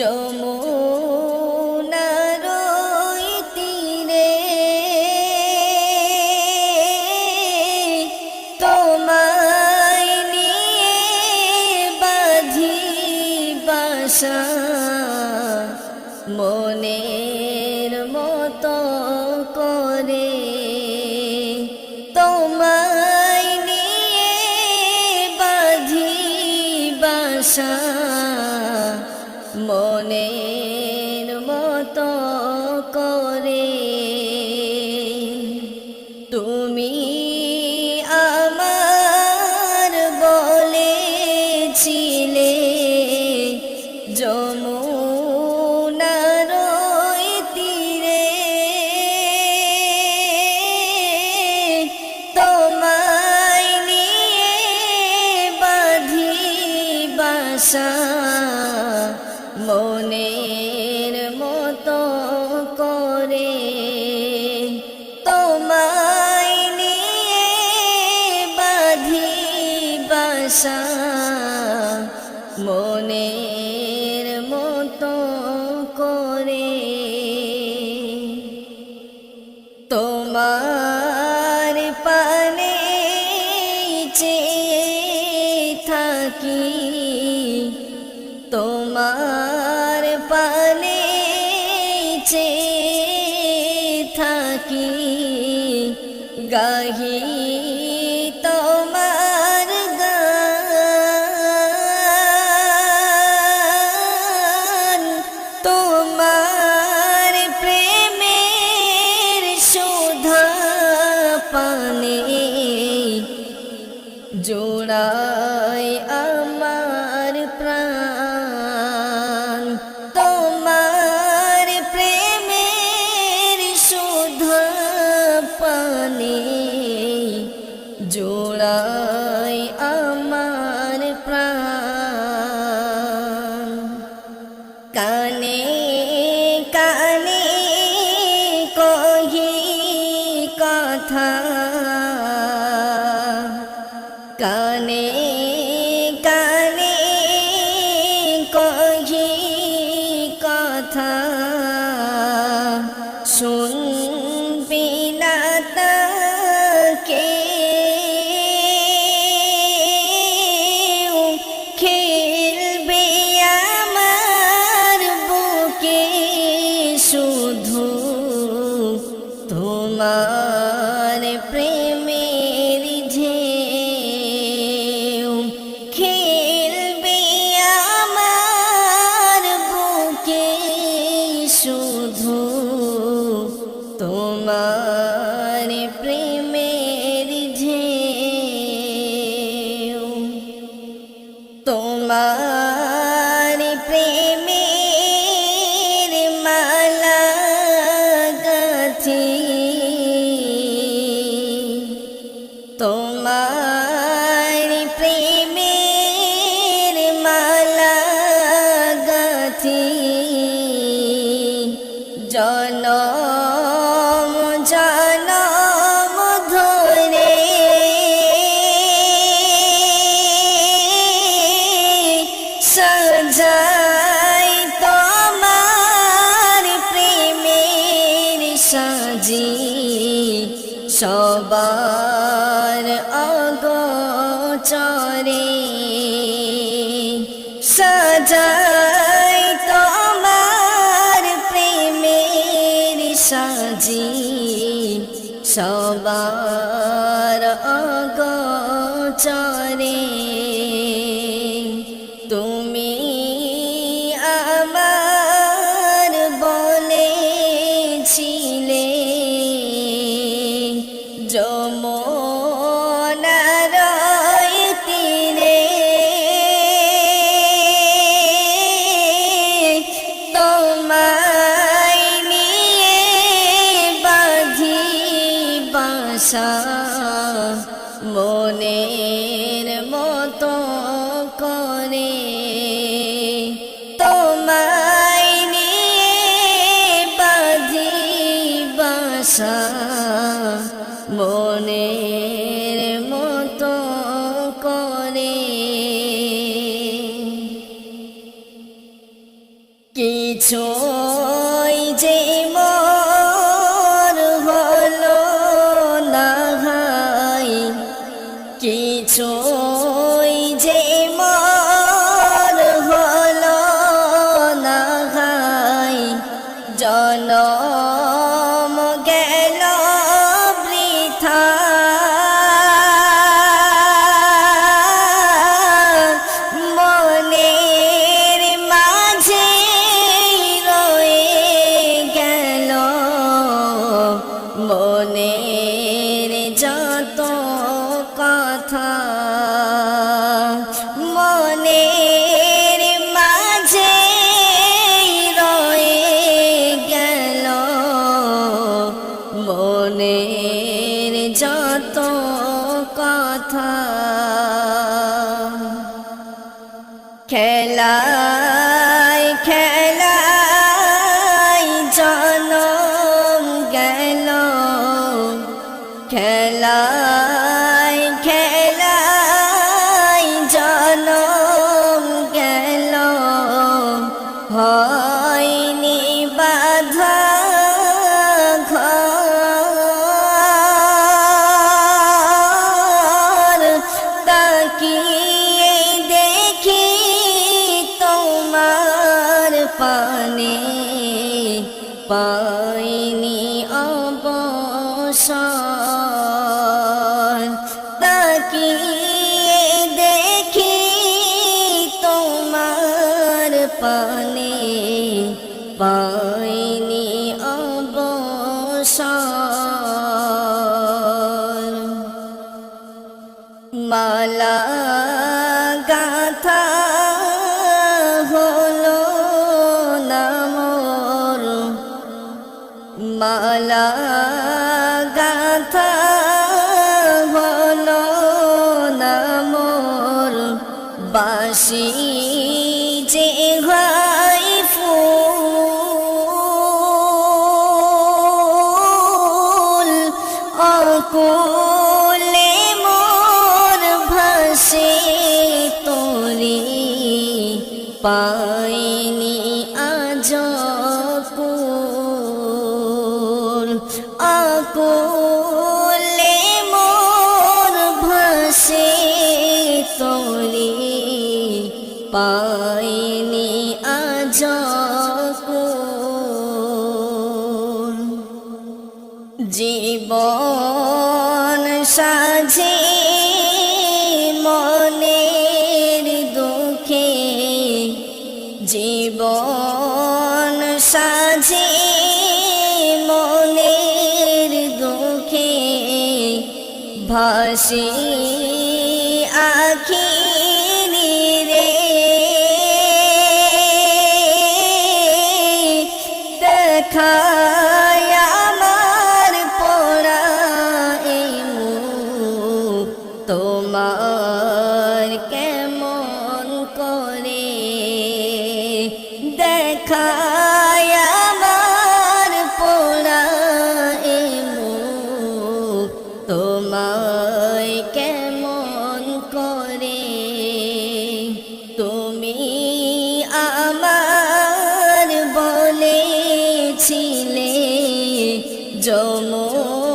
जो আশা মনের মতো করে তোমায় নিয়ে বাধি বাসা মনের কি গাহি তোমার গান? তোমার প্রেমের শোধা পানে জোড়া জোড়া শুধু তোমার সাজাই তোমার প্রেমের সাজি সবা আশা মনের মতো করে। তোমায় নিয়ে বাজি বাসা মনের খেলা পানে পাইনি অবসর। মালা গাথা হলো নাম মালা কোলে মোর ভাসে তোরে পাইনি আজ আকোলে মোর ভাসে তোরে পা জীবন সাজি মনের দুঃখে ভাসি আখি। জানো